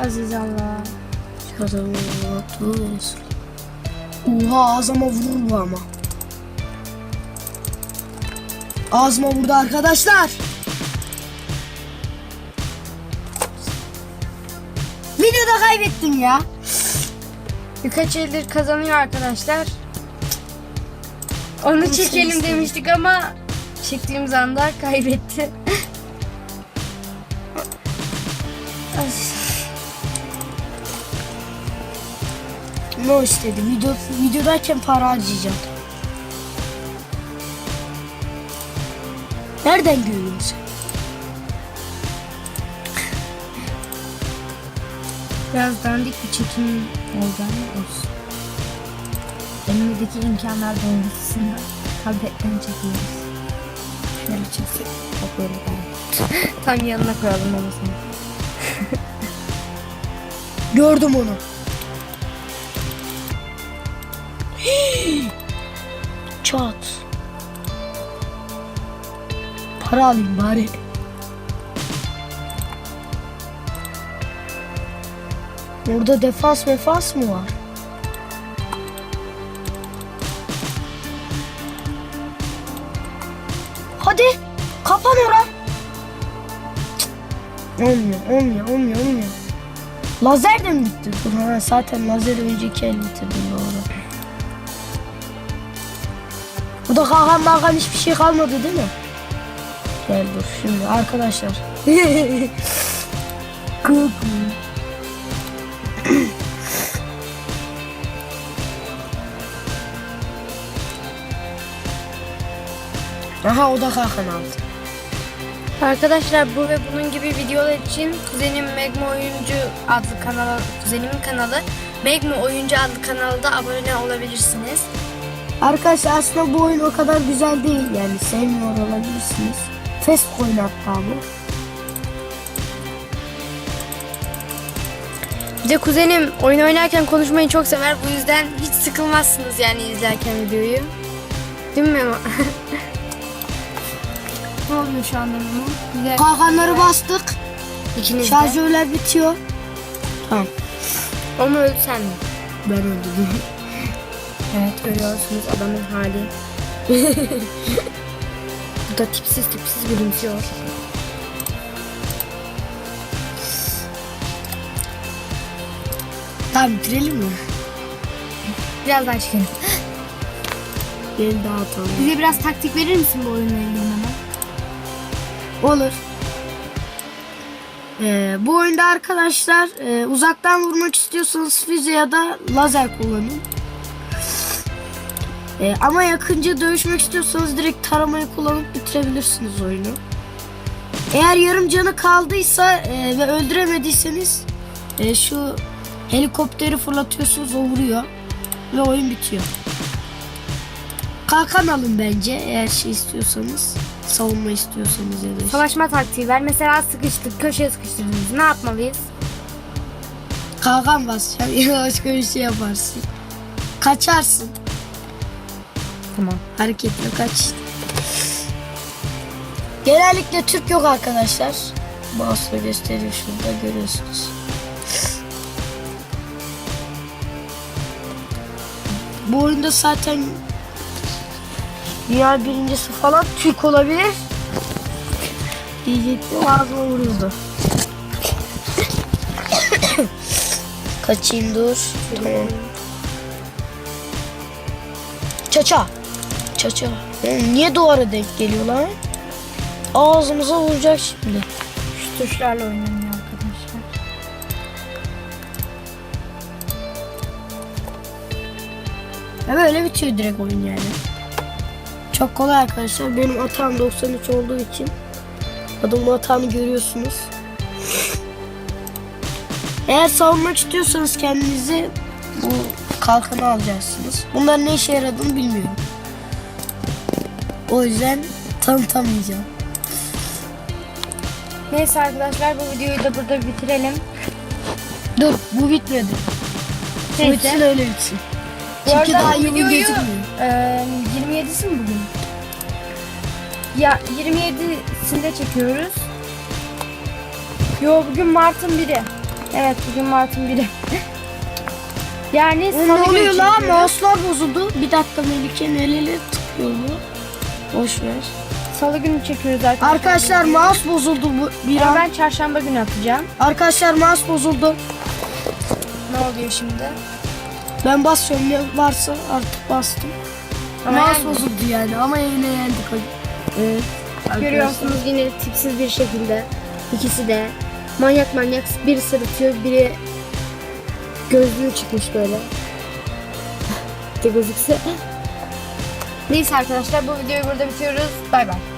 Aziz Allah. Şadavuz. Oha ağzıma vurur bu ama. Ağzıma vurdu arkadaşlar. Videoda kaybettim ya. Birkaç eldir kazanıyor arkadaşlar. Onu çekelim istedim. demiştik ama çektiğimiz anda kaybetti. Ay, Ne o istedi? Video, videodayken para harcayacağım. Nereden görüyorsun? Biraz dandik bir çekim ama olsun. Elimdeki imkanlar doğrultusunda tabletten çekiyoruz. Şöyle çeksek. Bak böyle. Tam yanına koyalım babasını. Gördüm onu. Çat. Para alayım bari. Burada defans mefans mı var? Hadi kapan ora. Cık. Olmuyor, olmuyor, olmuyor, olmuyor. Lazer de mi bitti? Ha, zaten lazer önceki el bitirdim doğru. Burada kakan makan hiçbir şey kalmadı değil mi? Gel dur şimdi arkadaşlar. Kuku. Aha o da kakan aldı. Arkadaşlar bu ve bunun gibi videolar için kuzenim Megma Oyuncu adlı kanalı, kuzenimin kanalı Megma Oyuncu adlı kanalda abone olabilirsiniz. Arkadaşlar aslında bu oyun o kadar güzel değil yani sevmiyor olabilirsiniz. Fast oyun hatta bu. Bir de kuzenim oyun oynarken konuşmayı çok sever. Bu yüzden hiç sıkılmazsınız yani izlerken videoyu. Değil mi Memo? ne oluyor şu anda Memo? Güzel. Kalkanları bastık. İkiniz de. Şarjörler bitiyor. Tamam. O mu öldü sen mi? Ben öldüm. Evet görüyorsunuz adamın hali. Bu da tipsiz tipsiz gülümsüyor. tamam bitirelim mi? Birazdan çıkalım. Gel dağıtalım. Bize biraz taktik verir misin bu oyunla ilgili Memo? Olur. Ee, bu oyunda arkadaşlar e, uzaktan vurmak istiyorsanız füze ya da lazer kullanın. Ee, ama yakınca dövüşmek istiyorsanız direkt taramayı kullanıp bitirebilirsiniz oyunu. Eğer yarım canı kaldıysa e, ve öldüremediyseniz e, şu helikopteri fırlatıyorsunuz o vuruyor ve oyun bitiyor. Kalkan alın bence eğer şey istiyorsanız savunma istiyorsanız ya da işte. Savaşma taktiği ver. Mesela sıkıştık, köşeye sıkıştırdınız. Ne yapmalıyız? Kalkan da başka bir şey yaparsın. Kaçarsın. Tamam. Hareketle kaç. Genellikle Türk yok arkadaşlar. Mouse'la gösteriyor şurada görüyorsunuz. Bu oyunda zaten dünya birincisi falan Türk olabilir. Diyecektim ağzıma vuruldu. Kaçayım dur. Tamam. Çaça. Oğlum niye duvara denk geliyor lan? Ağzımıza vuracak şimdi. Şu tuşlarla oynanıyor arkadaşlar. Ya böyle bitiyor direkt oyun yani. Çok kolay arkadaşlar. Benim hatam 93 olduğu için adamın hatamı görüyorsunuz. Eğer savunmak istiyorsanız kendinizi bu kalkanı alacaksınız. Bunların ne işe yaradığını bilmiyorum. O yüzden tanıtamayacağım. Neyse arkadaşlar bu videoyu da burada bitirelim. Dur bu bitmedi. Bu Neyse. bitsin öyle bitsin. Bu Çünkü daha yılın videoyu e, 27'si mi bugün? Ya 27'sinde çekiyoruz. Yo bugün Mart'ın biri. Evet bugün Mart'ın biri. yani Ne oluyor lan? Mouse'lar bozuldu. Bir dakika Melike nereli tıklıyor bu? Boş ver. Salı günü çekiyoruz arkadaşlar. Arkadaşlar mouse bozuldu bu bir Ama an. ben çarşamba günü atacağım. Arkadaşlar mouse bozuldu. Ne oluyor şimdi? Ben basıyorum ne varsa artık bastım. Ama mouse yani- bozuldu yani ama yine yendik. Evet. arkadaşlar. Görüyorsunuz yine tipsiz bir şekilde ikisi de manyak manyak biri sırıtıyor biri gözlüğü çıkmış böyle. de gözükse. Neyse arkadaşlar bu videoyu burada bitiriyoruz. Bay bay.